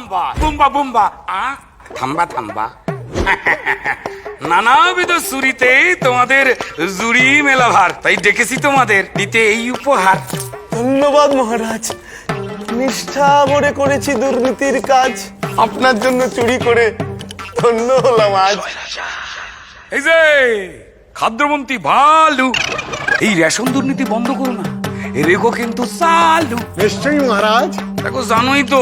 থাম্বা বুম্বা বুম্বা আ থাম্বা থাম্বা নানাবিধ সুরিতে তোমাদের জুড়ি মেলা ভার তাই ডেকেছি তোমাদের দিতে এই উপহার ধন্যবাদ মহারাজ নিষ্ঠা ভরে করেছি দুর্নীতির কাজ আপনার জন্য চুরি করে ধন্য হলাম আজ এই যে খাদ্যমন্ত্রী ভালু এই রেশন দুর্নীতি বন্ধ করো না রেখো কিন্তু চালু নিশ্চয়ই মহারাজ দেখো জানোই তো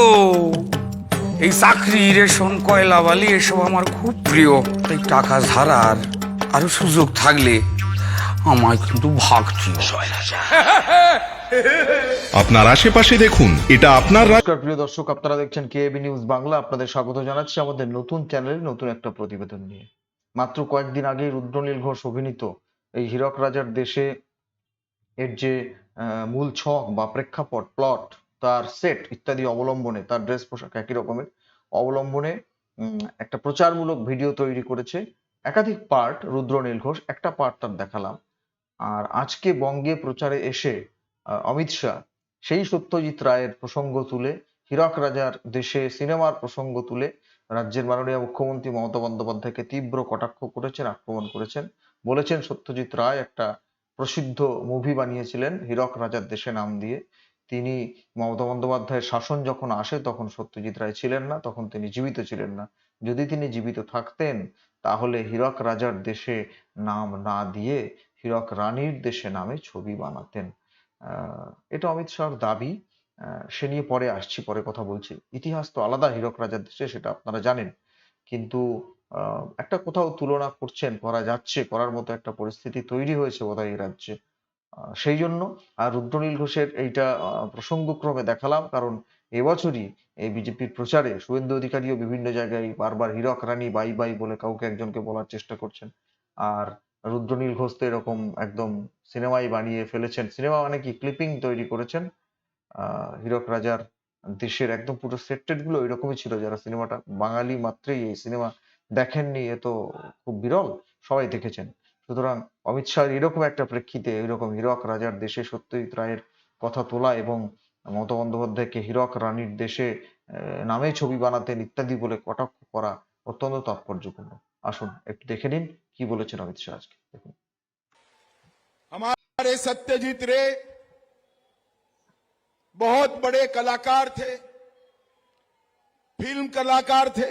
এই চাকরি রেশন কয়লা বালি এসব আমার খুব প্রিয়। এই টাকা ধারার আরও সুযোগ থাকলে আমায় কিন্তু ভাগ আপনার আশেপাশে দেখুন এটা আপনার নমস্কার প্রিয় দর্শক আপনারা দেখছেন কেএবি নিউজ বাংলা। আপনাদের স্বাগত জানাচ্ছি আমাদের নতুন চ্যানেলে নতুন একটা প্রতিবেদন নিয়ে। মাত্র কয়েকদিন আগে রুদ্রনীল ঘোষ অভিনীত এই হীরক রাজার দেশে এর যে মূল ছক বা প্রেক্ষাপট প্লট তার সেট ইত্যাদি অবলম্বনে, তার ড্রেস পোশাক একই রকমের অবলম্বনে একটা প্রচারমূলক ভিডিও তৈরি করেছে। একাধিক পার্ট রুদ্রনীল ঘোষ, একটা পার্ট তার দেখালাম। আর আজকে বঙ্গে প্রচারে এসে অমিত শাহ সেই সত্যজিৎ রায়ের প্রসঙ্গ তুলে, হীরক রাজার দেশে সিনেমার প্রসঙ্গ তুলে, রাজ্যের মাননীয় মুখ্যমন্ত্রী মমতা বন্দ্যোপাধ্যায়কে তীব্র কটাক্ষ করেছেন, আক্রমণ করেছেন। বলেছেন সত্যজিৎ রায় একটা প্রসিদ্ধ মুভি বানিয়েছিলেন, হীরক রাজার দেশে নাম দিয়ে। তিনি মমতা বন্দ্যোপাধ্যায়ের শাসন যখন আসে, তখন সত্যজিৎ রায় ছিলেন না, তখন তিনি জীবিত ছিলেন না। যদি তিনি জীবিত থাকতেন, তাহলে হীরক রাজার দেশে নাম না দিয়ে হীরক রানীর দেশে নামে ছবি বানাতেন। এটা অমিত শাহর দাবি। সে নিয়ে পরে আসছি, পরে কথা বলছি। ইতিহাস তো আলাদা হীরক রাজার দেশে, সেটা আপনারা জানেন। কিন্তু একটা কোথাও তুলনা করছেন, করা যাচ্ছে, করার মতো একটা পরিস্থিতি তৈরি হয়েছে বোধহয় এই রাজ্যে। সেই জন্য আর রুদ্রনীল ঘোষের এইটা প্রসঙ্গক্রমে দেখালাম। কারণ এবছরই এই বিজেপির প্রচারে শুভেন্দু অধিকারীও বিভিন্ন জায়গায় বারবার হীরক রানী বাই বাই বলে কাউকে একজনকে বলার চেষ্টা করছেন। আর রুদ্রনীল ঘোষ তো এরকম একদম সিনেমাই বানিয়ে ফেলেছেন। সিনেমা মানে কি? ক্লিপিং তৈরি করেছেন। হীরক রাজার দেশের একদম পুরো সেটেডগুলো এরকমই ছিল যারা সিনেমাটা বাঙালি মাত্রই এই সিনেমা দেখেননি। এ তো খুব বিরল। সবাই দেখেছেন। সুতরাং অমিত শাহ এরকম একটা প্রেক্ষিতে এরকম হীরক রাজার দেশে সত্যজিৎ রায়ের কথা তোলা এবং মমতা বন্দ্যোপাধ্যায়কে হীরক রানীর দেশে আহ, নামে ছবি বানাতেন ইত্যাদি বলে কটাক্ষ করা অত্যন্ত তাৎপর্যপূর্ণ আসুন একটু দেখে নিন কি বলেছেন অমিত শাহ আজকে দেখুন हमारे सत्यजीत रे बहुत बड़े कलाकार थे फिल्म कलाकार थे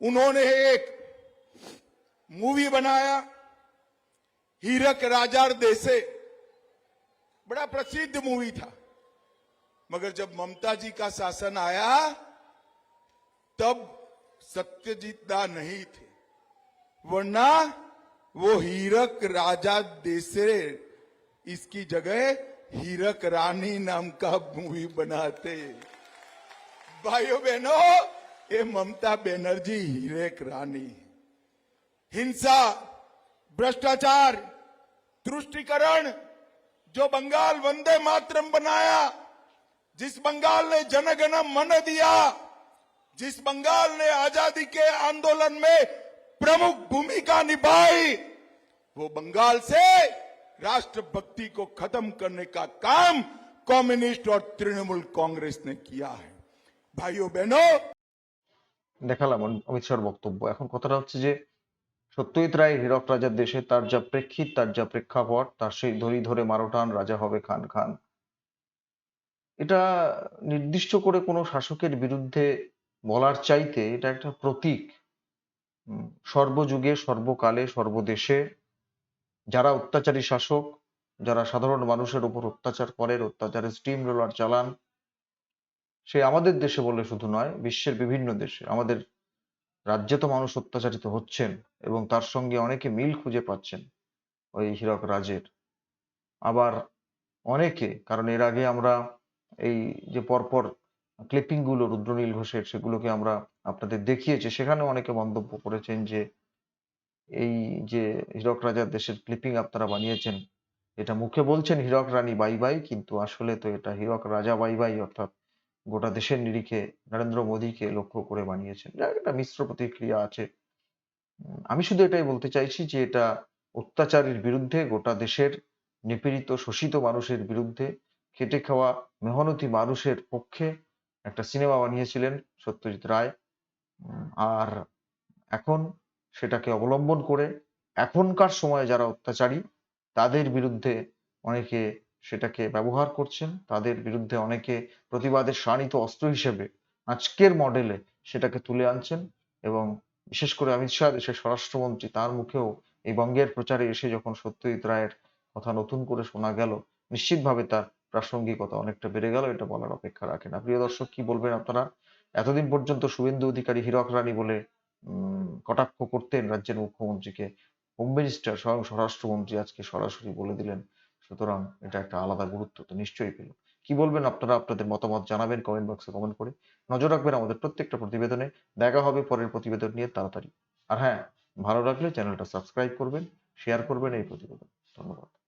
उन्होंने एक मूवी बनाया, हीरक राजा देसे। बड़ा प्रसिद्ध मूवी था। मगर जब ममता जी का शासन आया, तब सत्यजीत दा नहीं थे। वरना वो हीरक राजा देसे, इसकी जगह हीरक रानी नाम का मूवी बनाते। भाइयों बहनों, ये ममता बनर्जी हीरक रानी। हिंसा भ्रष्टाचार तुष्टिकरण जो बंगाल वंदे मातरम बनाया जिस बंगाल ने जनगण मन दिया जिस बंगाल ने आजादी के आंदोलन में प्रमुख भूमिका निभाई वो बंगाल से राष्ट्रभक्ति को खत्म करने का काम कम्युनिस्ट और तृणमूल कांग्रेस ने किया है भाइयों बहनों দেখালাম অমি- অমিত শাহর বক্তব্য এখন কথাটা হচ্ছে যে সত্যজিৎ রায়, হীরক রাজার দেশে তার যা প্রেক্ষিত, তার যা প্রেক্ষাপট, তার সেই ধরি ধরে মারোটান রাজা হবে খান খান। এটা নির্দিষ্ট করে কোনো শাসকের বিরুদ্ধে বলার চাইতে এটা একটা প্রতীক। সর্বযুগে, সর্বকালে, সর্বদেশে যারা অত্যাচারী শাসক, যারা সাধারণ মানুষের উপর অত্যাচার করেন অত্যাচারের স্টিম রোলার চালান, সে আমাদের দেশে বলে শুধু নয়, বিশ্বের বিভিন্ন দেশে। আমাদের রাজ্যে তো মানুষ অত্যাচারিত হচ্ছেন। এবং তার সঙ্গে অনেকে মিল খুঁজে পাচ্ছেন ওই হীরক রাজের। আবার অনেকে, কারণ এর আগে আমরা এই যে পরপর ক্লিপিংগুলো রুদ্রনীল ঘোষের, সেগুলোকে আমরা আপনাদের দেখিয়েছি সেখানে অনেকে মন্তব্য করেছেন যে এই যে হীরক রাজার দেশের ক্লিপিং আপনারা বানিয়েছেন, এটা মুখে বলছেন হীরক রানী বাই বাই, কিন্তু আসলে তো এটা হীরক রাজা বাই বাই, অর্থাৎ গোটা দেশের নিরিখে নরেন্দ্র মোদীকে লক্ষ্য করে বানিয়েছেন। একটা মিশ্র প্রতিক্রিয়া আছে আমি শুধু এটাই বলতে চাইছি যে এটা অত্যাচারের বিরুদ্ধে, গোটা দেশের নিপীড়িত, শোষিত মানুষের বিরুদ্ধে খেটে খাওয়া মেহনতি মানুষের পক্ষে একটা সিনেমা বানিয়েছিলেন সত্যজিৎ রায়। আর এখন সেটাকে অবলম্বন করে এখনকার সময়ে যারা অত্যাচারী, তাদের বিরুদ্ধে অনেকে সেটাকে ব্যবহার করছেন। তাদের বিরুদ্ধে অনেকে প্রতিবাদের শানিত অস্ত্র হিসেবে আজকের মডেলে সেটাকে তুলে আনছেন এবং বিশেষ করে অমিত শাহ, দেশের স্বরাষ্ট্রমন্ত্রী, তার মুখেও এই বঙ্গের প্রচারে এসে যখন সত্যজিৎ রায়ের কথা নতুন করে শোনা গেল, নিশ্চিতভাবে তার প্রাসঙ্গিকতা অনেকটা বেড়ে গেল, এটা বলার অপেক্ষা রাখে না। প্রিয় দর্শক, কি বলবেন আপনারা? এতদিন পর্যন্ত শুভেন্দু অধিকারী হীরক রানী বলে কটাক্ষ করতেন রাজ্যের মুখ্যমন্ত্রীকে। হোম মিনিস্টার স্বয়ং স্বরাষ্ট্রমন্ত্রী আজকে সরাসরি বলে দিলেন, সুতরাং এটা একটা আলাদা গুরুত্ব তো নিশ্চয়ই পেল। কি বলবেন? আপনারা আপনাদের মতামত জানাবেন কমেন্ট বক্সে কমেন্ট করে। নজর রাখবেন আমাদের প্রত্যেকটা প্রতিবেদনে। দেখা হবে পরের প্রতিবেদন নিয়ে তাড়াতাড়ি। আর হ্যাঁ ভালো লাগলে চ্যানেলটা সাবস্ক্রাইব করবেন শেয়ার করবেন এই প্রতিবেদন। ধন্যবাদ।